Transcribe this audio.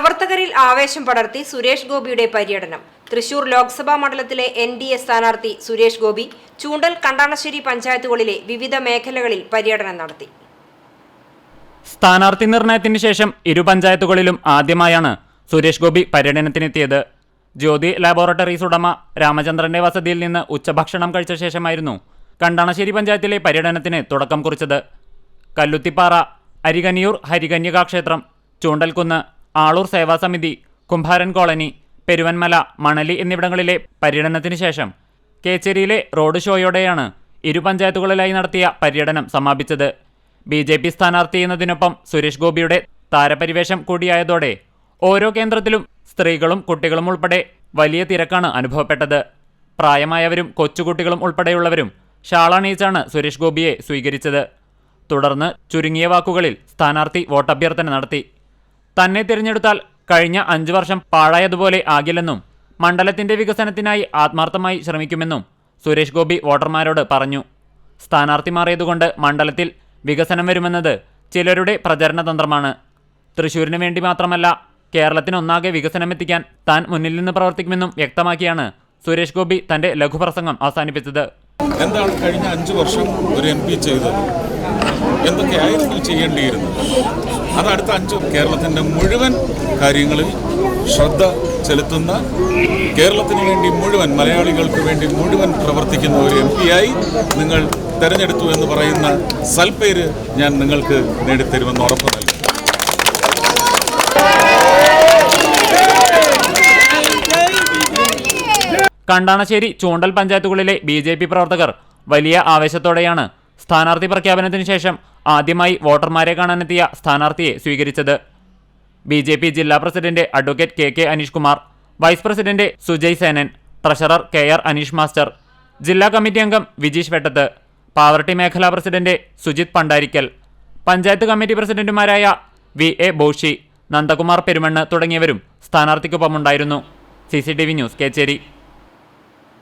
പ്രവർത്തകരിൽ ആവേശം പടർത്തി സുരേഷ് ഗോപിയുടെ പര്യടനം. തൃശൂർ ലോക്സഭാ മണ്ഡലത്തിലെ എൻ ഡി എ സ്ഥാനാർത്ഥി സുരേഷ് ഗോപി ചൂണ്ടൽ കണ്ടാണശ്ശേരി പഞ്ചായത്തുകളിലെ വിവിധ മേഖലകളിൽ പര്യടനം നടത്തി. സ്ഥാനാർത്ഥി നിർണയത്തിന് ശേഷം ഇരു പഞ്ചായത്തുകളിലും ആദ്യമായാണ് സുരേഷ് ഗോപി പര്യടനത്തിനെത്തിയത്. ജ്യോതി ലാബോറട്ടറീസ് ഉടമ രാമചന്ദ്രന്റെ വസതിയിൽ നിന്ന് ഉച്ചഭക്ഷണം കഴിച്ച ശേഷമായിരുന്നു കണ്ടാണശ്ശേരി പഞ്ചായത്തിലെ പര്യടനത്തിന് തുടക്കം കുറിച്ചത്. കല്ലുത്തിപ്പാറ അരികനിയൂർ ഹരികന്യകാ ക്ഷേത്രം ചൂണ്ടൽക്കുന്ന് ആളൂർ സേവാസമിതി കുംഭാരൻ കോളനി പെരുവന്മല മണലി എന്നിവിടങ്ങളിലെ പര്യടനത്തിന് ശേഷം കേച്ചേരിയിലെ റോഡ് ഷോയോടെയാണ് ഇരു പഞ്ചായത്തുകളിലായി നടത്തിയ പര്യടനം സമാപിച്ചത്. ബി ജെ പി സ്ഥാനാർത്ഥി എന്നതിനൊപ്പം സുരേഷ് ഗോപിയുടെ താരപരിവേഷം കൂടിയായതോടെ ഓരോ കേന്ദ്രത്തിലും സ്ത്രീകളും കുട്ടികളും ഉൾപ്പെടെ വലിയ തിരക്കാണ് അനുഭവപ്പെട്ടത്. പ്രായമായവരും കൊച്ചുകുട്ടികളും ഉൾപ്പെടെയുള്ളവരും ഷാളണീച്ചാണ് സുരേഷ് ഗോപിയെ സ്വീകരിച്ചത്. തുടർന്ന് ചുരുങ്ങിയ വാക്കുകളിൽ സ്ഥാനാർത്ഥി വോട്ടഭ്യർത്ഥന നടത്തി. തന്നെ തിരഞ്ഞെടുത്താൽ കഴിഞ്ഞ അഞ്ചു വർഷം പാഴായതുപോലെ ആകില്ലെന്നും മണ്ഡലത്തിന്റെ വികസനത്തിനായി ആത്മാർത്ഥമായി ശ്രമിക്കുമെന്നും സുരേഷ് ഗോപി വോട്ടർമാരോട് പറഞ്ഞു. സ്ഥാനാർത്ഥി മാറിയതുകൊണ്ട് മണ്ഡലത്തിൽ വികസനം വരുമെന്നത് ചിലരുടെ പ്രചരണ തന്ത്രമാണ്. തൃശൂരിന് വേണ്ടി മാത്രമല്ല കേരളത്തിനൊന്നാകെ വികസനമെത്തിക്കാൻ താൻ മുന്നിൽ നിന്ന് പ്രവർത്തിക്കുമെന്നും വ്യക്തമാക്കിയാണ് സുരേഷ് ഗോപി തന്റെ ലഘുപ്രസംഗം അവസാനിപ്പിച്ചത്. എന്താണ് കഴിഞ്ഞ അഞ്ചു വർഷം ഒരു എം പി ചെയ്തത്? എന്തൊക്കെയായിരുന്നു ചെയ്യേണ്ടിയിരുന്നത്? അത് അടുത്ത അഞ്ച് കേരളത്തിന്റെ മുഴുവൻ കാര്യങ്ങളിൽ ശ്രദ്ധ ചെലുത്തുന്ന കേരളത്തിന് വേണ്ടി മുഴുവൻ മലയാളികൾക്ക് വേണ്ടി മുഴുവൻ പ്രവർത്തിക്കുന്ന ഒരു എം ആയി നിങ്ങൾ തെരഞ്ഞെടുത്തു എന്ന് പറയുന്ന സൽപ്പേര് ഞാൻ നിങ്ങൾക്ക് നേടിത്തരുമെന്ന് ഉറപ്പ് നൽകുന്നു കണ്ടാണശ്ശേരി ചൂണ്ടൽ പഞ്ചായത്തുകളിലെ ബി പ്രവർത്തകർ വലിയ ആവേശത്തോടെയാണ് സ്ഥാനാർത്ഥി പ്രഖ്യാപനത്തിന് ശേഷം ആദ്യമായി വോട്ടർമാരെ കാണാനെത്തിയ സ്ഥാനാർത്ഥിയെ സ്വീകരിച്ചത്. ബി ജെ പി ജില്ലാ president advocate K K Aneesh Kumar vice president Sujay Senan treasurer K R Aneesh master ജില്ലാ കമ്മിറ്റി അംഗം വിജീഷ് വെട്ടത്ത് പാവർട്ടി മേഖലാ പ്രസിഡന്റ് സുജിത് പണ്ടാരിക്കൽ പഞ്ചായത്ത് കമ്മിറ്റി പ്രസിഡന്റുമാരായ വി എ ബോഷി നന്ദകുമാർ പെരുമണ്ണ് തുടങ്ങിയവരും സ്ഥാനാർത്ഥിക്കൊപ്പമുണ്ടായിരുന്നു. C C T V news Kechery.